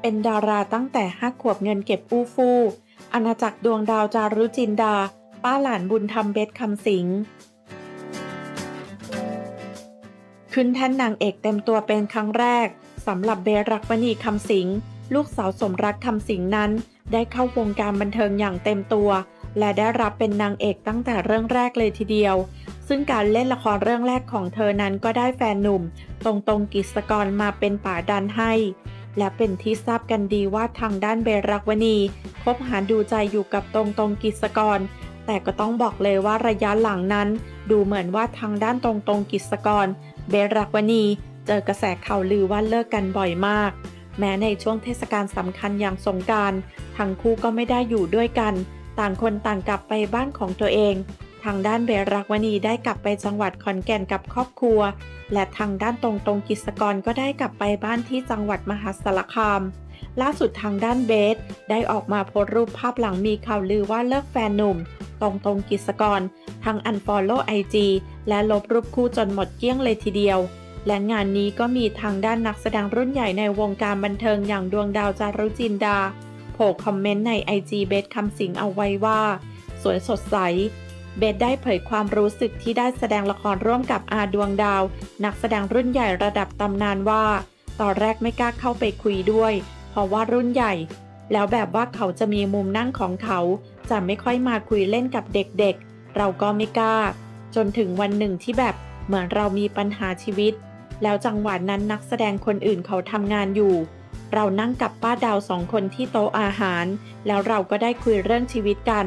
เป็นดาราตั้งแต่ห้าขวบเงินเก็บอู้ฟู่อาณาจักรดวงดาวจารุจินดา ป้าหลานบุญธรรมเบสคำสิงขึ้นแท่นนางเอกเต็มตัวเป็นครั้งแรกสำหรับเบรักมณีคำสิง ลูกสาวสมรักคำสิงนั้น ได้เข้าวงการบันเทิงอย่างเต็มตัว และได้รับเป็นนางเอกตั้งแต่เรื่องแรกเลยทีเดียว ซึ่งการเล่นละครเรื่องแรกของเธอนั้นก็ได้แฟนหนุ่ม ตรงตรงกิจกรมาเป็นป่าดันให้ และเป็นที่ทราบกันดีว่าทางด้านเบรักวณีคบหาดูใจอยู่กับตรงตรงกิจกร แต่ก็ต้องบอกเลยว่าระยะหลังนั้น ดูเหมือนว่าทางด้านตรงตรงกิจกร เบรักวณีเจอกระแสข่าวลือว่าเลิกกันบ่อยมาก แม้ในช่วงเทศกาลสำคัญอย่างสงกรารทั้งคู่ก็ไม่ได้อยู่ด้วยกัน ต่างคนต่างกลับไปบ้านของตัวเอง ทางด้านเบรักวณีได้กลับไปจังหวัดขอนแก่นกับครอบครัว และทางด้านตรงตรงกิจกรก็ได้กลับไปบ้านที่จังหวัดมหาสารคาม ล่าสุดทางด้านเบสได้ออกมาโพสรูปภาพหลังมีข่าวลือว่าเลิกแฟนหนุ่ม ตรงตรงกิจกรทาง Unfollow IG และลบรูปคู่จนหมดเกลี้ยงเลยทีเดียว และงานนี้ก็มีทางด้านนักแสดงรุ่นใหญ่ในวงการบันเทิงอย่างดวงดาวจารุจินดาโผล่คอมเมนต์ใน IG เบสคำสิงเอาไว้ว่า สวยสดใส เบสได้เผยความรู้สึกที่ได้แสดงละครร่วมกับอาดวงดาว นักแสดงรุ่นใหญ่ระดับตำนานว่า ตอนแรกไม่กล้าเข้าไปคุยด้วย เพราะว่ารุ่นใหญ่ แล้วแบบว่าเขาจะมีมุมนั่งของเขา จะไม่ค่อยมาคุยเล่นกับเด็กๆ เราก็ไม่กล้า จนถึงวันหนึ่งที่แบบเหมือนเรามีปัญหาชีวิต แล้วจังหวะนั้นนักแสดงคนอื่นเขาทำงานอยู่ เรานั่งกับป้าดาวสองคนที่โต๊ะอาหาร แล้วเราก็ได้คุยเรื่องชีวิตกัน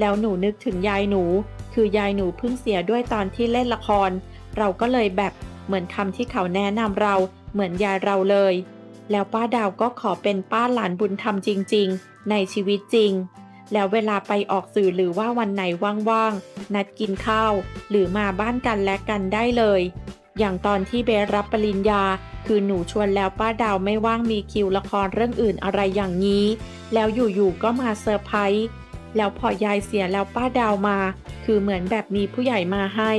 แล้วหนูนึกถึงยายหนู คือยายหนูเพิ่งเสียด้วยตอนที่เล่นละคร เราก็เลยแบบเหมือนคำที่เขาแนะนำเรา เหมือนยายเราเลย แล้วป้าดาวก็ขอเป็นป้าหลานบุญธรรมจริง ๆ ในชีวิตจริง แล้วเวลาไปออกสื่อหรือว่าวันไหนว่างๆ นัดกินข้าว หรือมาบ้านกันและกันได้เลย อย่างตอนที่เบสรับปริญญา คือหนูชวนแล้วป้าดาวไม่ว่างมีคิวละครเรื่องอื่นอะไรอย่างนี้ แล้วอยู่ๆก็มาเซอร์ไพรส์ แล้วพอยายเสียแล้วป้าดาวมา คือเหมือนแบบมีผู้ใหญ่มาให้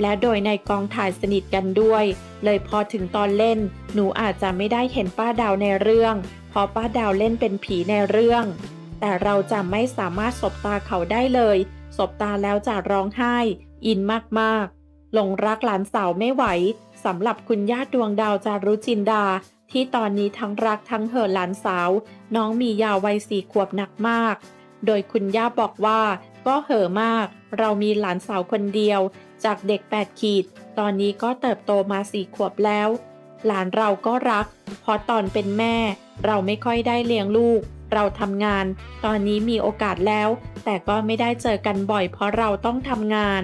และโดยในกองถ่ายสนิทกันด้วย เลยพอถึงตอนเล่น หนูอาจจะไม่ได้เห็นป้าดาวในเรื่อง เพราะป้าดาวเล่นเป็นผีในเรื่อง แต่เราจะไม่สามารถสบตาเขาได้เลย สบตาแล้วจะร้องไห้ อินมากๆ หลงรักหลานสาวไม่ไหวสำหรับคุณย่าดวงดาวจารุจินดา ที่ตอนนี้ทั้งรักทั้งเห่อหลานสาว น้องมียาวัยสี่ขวบหนักมาก โดยคุณย่าบอกว่าก็เห่อะมาก เรามีหลานสาวคนเดียว จากเด็ก 8 ขีด ตอนนี้ก็เติบโตมาสี่ขวบแล้ว หลานเราก็รัก เพราะตอนเป็นแม่ เราไม่ค่อยได้เลี้ยงลูก เราทำงาน ตอนนี้มีโอกาสแล้ว แต่ก็ไม่ได้เจอกันบ่อยเพราะเราต้องทำงาน